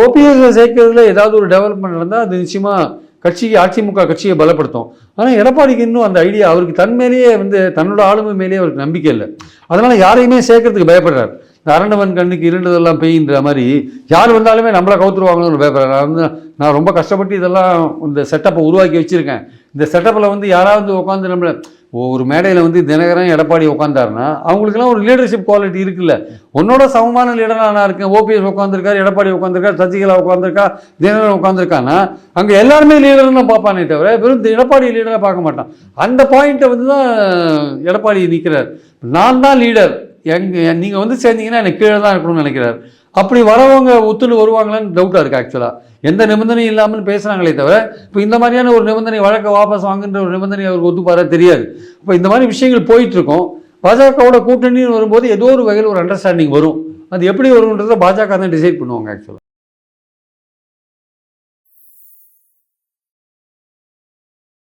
ஓபிஎஸ்ல சேர்க்கறதுல ஏதாவது ஒரு டெவலப்மெண்ட் நடந்தால் அது நிச்சயமா கட்சிக்கு அதிமுக கட்சியை பலப்படுத்தும். ஆனால் எடப்பாடிக்கு இன்னும் அந்த ஐடியா அவருக்கு தன் மேலேயே வந்து தன்னோட ஆளுமை மேலேயே அவருக்கு நம்பிக்கை இல்லை. அதனால யாரையுமே சேர்க்கறதுக்கு பயப்படுறாரு. இந்த அரண்டவன் கண்ணுக்கு இருண்டதெல்லாம் பெய்ன்ற மாதிரி யார் வந்தாலுமே நம்மளை கவுத்துருவாங்களோன்னு பயப்படுறாரு. நான் வந்து நான் ரொம்ப கஷ்டப்பட்டு இதெல்லாம் இந்த செட்டப்பை உருவாக்கி வச்சிருக்கேன். இந்த செட்டப்பில் வந்து யாராவது உட்காந்து நம்மளை ஒரு மேடையில் வந்து தினகரன் எடப்பாடி உட்காந்தாருன்னா அவங்களுக்குலாம் ஒரு லீடர்ஷிப் குவாலிட்டி இருக்குல்ல. உன்னோட சமமான லீடராக நான் இருக்கேன். ஓபிஎஸ் உட்காந்துருக்காரு எடப்பாடி உட்காந்துருக்காரு சசிகலா உட்காந்துருக்கா தினகரன் உட்காந்துருக்கான்னா அங்கே எல்லாருமே லீடர்னு பார்ப்பானே தவிர வெறும் இந்த எடப்பாடி லீடராக பார்க்க மாட்டான். அந்த பாயிண்ட்டை வந்து தான் எடப்பாடி நிற்கிறார் நான் தான் லீடர் எங் நீங்கள் வந்து சேர்ந்தீங்கன்னா எனக்கு கீழே தான் இருக்கணும்னு நினைக்கிறார். அப்படி வரவங்க ஒத்துழு வருவாங்களான்னு டவுட்டாக இருக்குது ஆக்சுவலாக எந்த நிபந்தனையும் இல்லாமல் பேசுகிறாங்களே தவிர இப்போ இந்த மாதிரியான ஒரு நிபந்தனை வழக்கை வாபஸ் வாங்குன்ற ஒரு நிபந்தனை அவருக்கு ஒத்துப்பாரா தெரியாது. இப்போ இந்த மாதிரி விஷயங்கள் போயிட்டுருக்கோம். பாஜகவோட கூட்டணின்னு வரும்போது ஏதோ ஒரு வகையில் ஒரு அண்டர்ஸ்டாண்டிங் வரும். அது எப்படி வரும்ன்றதை பாஜக தான் டிசைட் பண்ணுவாங்க ஆக்சுவலாக